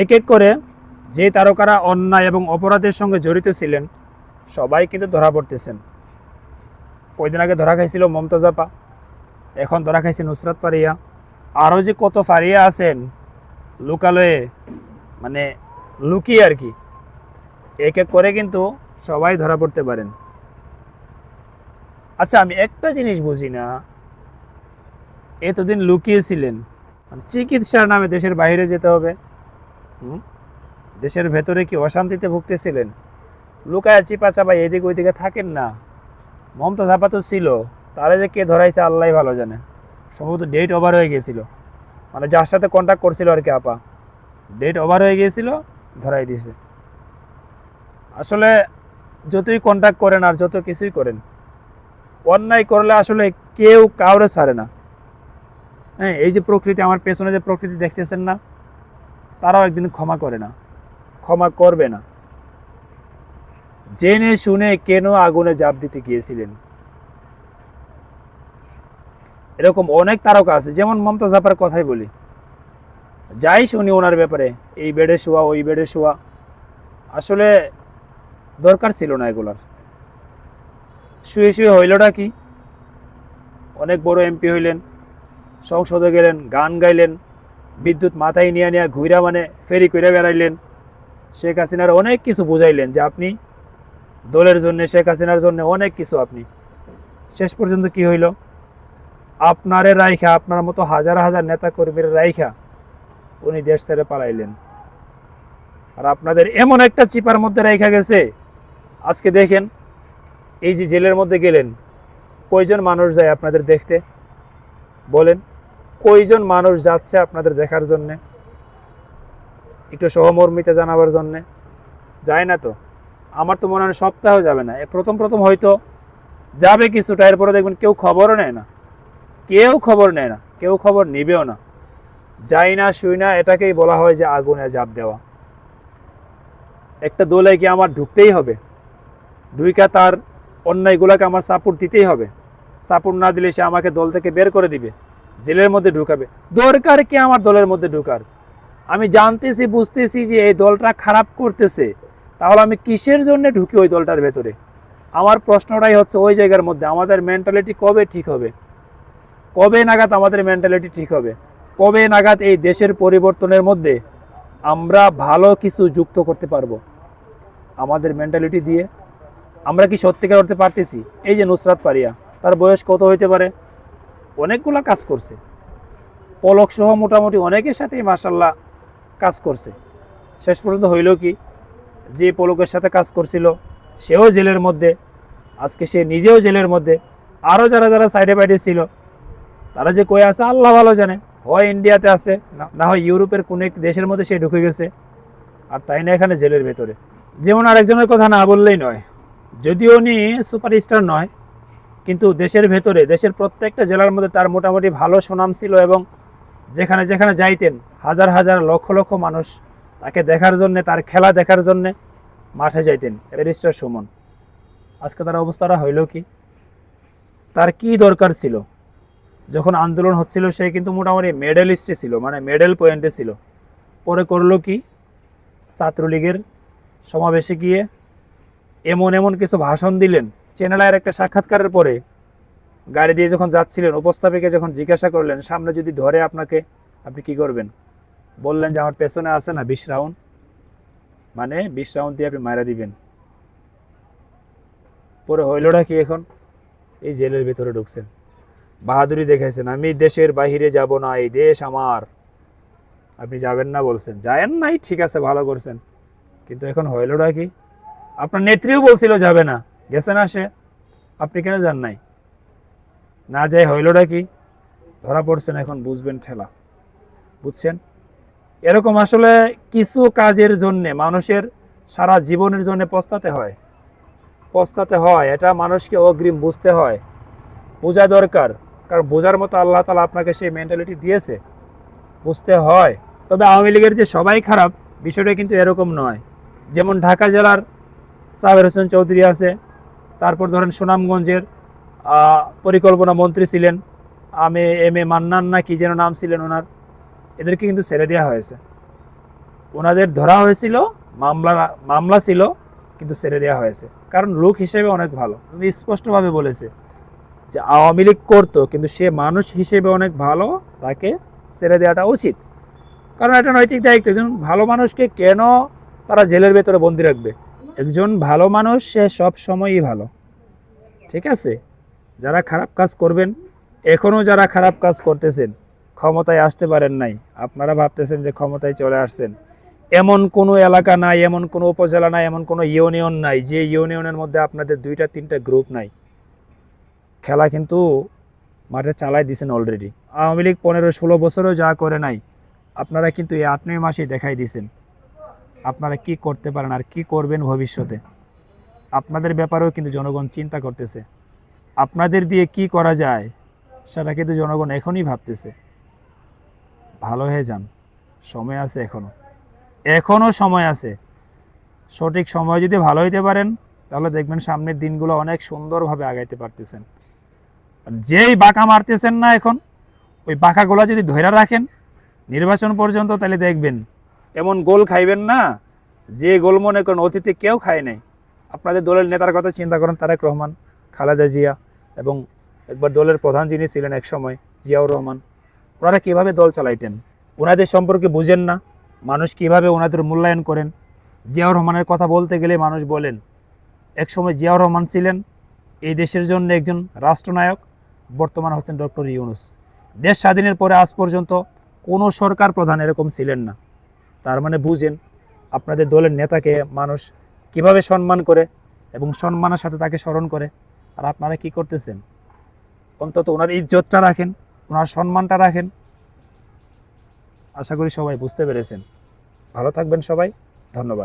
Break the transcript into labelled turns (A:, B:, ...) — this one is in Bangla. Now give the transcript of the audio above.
A: এক এক করে যে তারকারা অন্যায় এবং অপরাধের সঙ্গে জড়িত ছিলেন, সবাই কিন্তু ধরা পড়তেছেন কয়দিন আগে ধরা খাইছিল মমতাজাপা এখন ধরা খাইছে নুসরাত ফারিয়া আরও যে কত ফারিয়া আছেন লোকালয়ে মানে লুকিয়ে আর কি, এক এক করে কিন্তু সবাই ধরা পড়তে পারেন আচ্ছা আমি একটা জিনিস বুঝি না, এতদিন লুকিয়েছিলেন মানে চিকিৎসার নামে দেশের বাইরে যেতে হবে? দেশের ভেতরে কি অশান্তিতে ভুগতেছিলেন? লুকায় চিপা চাপা এদিক ওইদিকে থাকেন না। মমতা ধাপা তো ছিল। তারা যে কে ধরাইছে আল্লাহ ভালো জানে। সম্ভবত ডেট ওভার হয়ে গিয়েছিল। মানে যার সাথে কন্ট্যাক্ট করছিল আর কি আপা। ডেট ওভার হয়ে গিয়েছিল, ধরাই দিছে। আসলে যতই কন্ট্যাক্ট করেন আর যত কিছুই করেন, অন্যায় করলে আসলে কেউ কাউরে ছাড়ে না। হ্যাঁ এই যে প্রকৃতি, আমার পেছনে যে প্রকৃতি দেখতেছেন না তারাও একদিন ক্ষমা করে না, ক্ষমা করবে না। জেনে শুনে কেন আগুনে জাপ দিতে গিয়েছিলেন? এরকম অনেক তারকা আছে, যেমন মমতা জাপার কথাই বলি। যাই শুনি ওনার ব্যাপারে, এই বেডে শোয়া, ওই বেডে শোয়া, আসলে দরকার ছিল না এগুলার। শুয়ে শুয়ে হইলটা কি? অনেক বড় এমপি হইলেন, সংসদে গেলেন, গান গাইলেন বিদ্যুৎ মাথায় নিয়ে নিয়ে ঘুরা মানে ফেরি করে বেড়াইলেন। শেখ হাসিনার অনেক কিছু বুঝাইলেন যে আপনি দলের জন্য, শেখ হাসিনার জন্য অনেক কিছু আপনি। শেষ পর্যন্ত কি হইল? আপনারে রাইখা, আপনার মতো হাজার হাজার নেতা কর্মীর রাইখা উনি দেশ ছেড়ে পালাইলেন। আর আপনাদের এমন একটা চিপার মধ্যে রাইখা গেছে। আজকে দেখেন, এই যে জেলের মধ্যে গেলেন, কয়জন মানুষ যায় আপনাদের দেখতে? বলেন। কয়জন মানুষ যাচ্ছে আপনাদের দেখার জন্যে? একটু সহমর্মিতা জানাবার জন্যে। যায় না তো? আমার তো মনে হয় সপ্তাহ যাবে না। প্রথম প্রথম হয়তো যাবে কিছুটা, এরপরে দেখবেন কেউ খবরও নেয় না। কেউ খবর নেয় না, কেউ খবর নিবেও না। যাই না, শুই না, এটাকেই বলা হয় যে আগুনে জাপ দেওয়া। একটা দোলে কি আমার ঢুকতেই হবে? ঢুইকা তার অন্যায়গুলোকে আমার সাপোর্ট দিতেই হবে? সাপোর্ট না দিলে সে আমাকে দল থেকে বের করে দিবে। জেলের মধ্যে ঢুকাবে। দরকার কি আমার দলের মধ্যে ঢুকার? আমি জানতেছি, বুঝতেছি যে এই দলটা খারাপ করতেছে। তাহলে আমি কিসের জন্য ঢুকি ওই দলটার ভেতরে? আমার প্রশ্নটাই হচ্ছে ওই জায়গার মধ্যে। আমাদের মেন্টালিটি কবে ঠিক হবে? কবে নাগাদ আমাদের মেন্টালিটি ঠিক হবে? কবে নাগাদ এই দেশের পরিবর্তনের মধ্যে আমরা ভালো কিছু যুক্ত করতে পারব? আমাদের মেন্টালিটি দিয়ে আমরা কি সত্যিকার করতে পারতেছি? এই যে নুসরাত পারিয়া তার বয়স কত হইতে পারে? অনেকগুলো কাজ করছে। পলক সহ মোটামুটি অনেকের সাথেই মাসাল্লাহ কাজ করছে। শেষ পর্যন্ত হইল কি, যে পলকের সাথে কাজ করছিল, সেও জেলের মধ্যে, আজকে সে নিজেও জেলের মধ্যে। আরও যারা যারা সাইডে বাইডে ছিল, তারা যে কই আছে, আল্লাহ ভালো জানে। হয় ইন্ডিয়াতে আছে না হয় ইউরোপের কোনো এক দেশের মধ্যে সে ঢুকে গেছে, আর তাই না এখানে জেলের ভেতরে। যেমন আরেকজনের কথা না বললেই নয়, যদিও উনি সুপারস্টার নয় কিন্তু দেশের ভেতরে, দেশের প্রত্যেকটা জেলার মধ্যে তার মোটামুটি ভালো সুনাম ছিল এবং যেখানে যেখানে যাইতেন, হাজার হাজার লক্ষ লক্ষ মানুষ তাকে দেখার জন্যে, তার খেলা দেখার জন্যে মাঠে যাইতেন। ব্যারিস্টার সুমন, আজকে তার অবস্থাটা হইল কি? তার কি দরকার ছিল? যখন আন্দোলন হচ্ছিল, সে কিন্তু মোটামুটি মেডেলিস্টে ছিল মানে মেডেল পয়েন্টে ছিল। পরে করল কি? ছাত্রলীগের সমাবেশে গিয়ে এমন এমন কিছু ভাষণ দিলেন চ্যানেলায়ের একটা সাক্ষাৎকারের পরে গাড়ি দিয়ে যখন যাচ্ছিলেন উপস্থাপিকা যখন জিজ্ঞাসা করলেন, সামনে যদি ধরে আপনাকে, আপনি কি করবেন? বললেন যে, আমার পেছনে আছে না, বিশ রাউন্ড। মানে বিশ রাউন্ড দিয়ে আপনি মারা দিবেন। পরে হইলটা কি এখন? এই জেলের ভিতরে ঢুকছেন। বাহাদুরি দেখাইছেন, আমি দেশের বাহিরে যাব না, এই দেশ আমার। আপনি যাবেন না বলছেন। যায়েন নাই, ঠিক আছে, ভালো করছেন। কিন্তু এখন হইলটা কি? আপনার নেত্রীও বলছিল যাবে না। গেছে না সে? আপনি কেন যান নাই? না যাই হইলটা কি? ধরা পড়ছেন এখন, বুঝবেন ঠেলা। বুঝছেন? এরকম আসলে কিছু কাজের জন্যে, মানুষের সারা জীবনের জন্য পস্তাতে হয়। পস্তাতে হয়, এটা মানুষকে অগ্রিম বুঝতে হয়। বোঝা দরকার, কারণ বোঝার মতো আল্লাহ তালা আপনাকে সেই মেন্টালিটি দিয়েছে। বুঝতে হয়। তবে আওয়ামী লীগের যে সবাই খারাপ, বিষয়টা কিন্তু এরকম নয়। যেমন ঢাকা জেলার সাবের হোসেন চৌধুরী আছে তারপর ধরেন সুনামগঞ্জের পরিকল্পনা মন্ত্রী ছিলেন, আমি এম এ মান্নান না কি যেন নাম ছিলেন ওনার, এদেরকে কিন্তু ছেড়ে দেওয়া হয়েছে। ওনাদের ধরা হয়েছিল মামলা মামলা ছিল, কিন্তু ছেড়ে দেওয়া হয়েছে। কারণ লোক হিসেবে অনেক ভালো। উনি স্পষ্টভাবে বলেছে যে আওয়ামী লীগ করতো, কিন্তু সে মানুষ হিসেবে অনেক ভালো, তাকে ছেড়ে দেওয়াটা উচিত। কারণ এটা নৈতিক দায়িত্ব, একজন ভালো মানুষকে কেন তারা জেলের ভেতরে বন্দি রাখবে? একজন ভালো মানুষ, সে সব সময়ই ভালো। ঠিক আছে? যারা খারাপ কাজ করবেন এখনও যারা খারাপ কাজ করতেছেন, ক্ষমতায় আসতে পারেন নাই। আপনারা ভাবতেছেন যে ক্ষমতায় চলে আসছেন। এমন কোনো এলাকা নাই, এমন কোনো উপজেলা নাই, এমন কোনো ইউনিয়ন নাই, যে ইউনিয়নের মধ্যে আপনাদের দুইটা, তিনটা গ্রুপ নাই। খেলা কিন্তু মাঠে চালাই দিছেন অলরেডি আওয়ামী লীগ পনেরো ষোলো বছরও যা করে নাই, আপনারা কিন্তু এই আট নয় মাসেই দেখাই দিয়েছেন আপনারা কি করতে পারেন আর কি করবেন ভবিষ্যতে? আপনাদের ব্যাপারেও কিন্তু জনগণ চিন্তা করতেছে। আপনাদের দিয়ে কি করা যায়, সেটা কিন্তু জনগণ এখনই ভাবতেছে। ভালো হয়ে যান, সময় আছে এখনও। এখনও সময় আছে। সঠিক সময় যদি ভালো হইতে পারেন, তাহলে দেখবেন সামনের দিনগুলো অনেক সুন্দরভাবে আগাইতে পারতেছেন। যেই বাঁকা মারতেছেন না এখন, ওই বাঁকাগুলো যদি ধৈরা রাখেন, নির্বাচন পর্যন্ত তাহলে দেখবেন এমন গোল খাইবেন না, যে গোল মনে করেন অতীতে কেউ খায় নাই। আপনাদের দলের নেতার কথা চিন্তা করেন, তারেক রহমান, খালেদা জিয়া এবং একবার দলের প্রধান যিনি ছিলেন এক সময়, জিয়াউর রহমান। ওনারা কীভাবে দল চালাইতেন? ওনাদের সম্পর্কে বুঝেন না। মানুষ কীভাবে ওনাদের মূল্যায়ন করেন? জিয়াউর রহমানের কথা বলতে গেলে মানুষ বলেন, এক সময় জিয়াউর রহমান ছিলেন এই দেশের জন্য একজন রাষ্ট্রনায়ক, বর্তমান হচ্ছেন ডক্টর ইউনুস। দেশ স্বাধীনের পরে আজ পর্যন্ত কোনো সরকার প্রধান এরকম ছিলেন না। তার মানে বুঝেন আপনাদের দলের নেতাকে মানুষ কীভাবে সম্মান করে এবং সম্মানের সাথে তাকে স্মরণ করে। আর আপনারা কি করতেছেন? অন্তত ওনার ইজ্জতটা রাখেন, ওনার সম্মানটা রাখেন। আশা করি সবাই বুঝতে পেরেছেন। ভালো থাকবেন সবাই। ধন্যবাদ।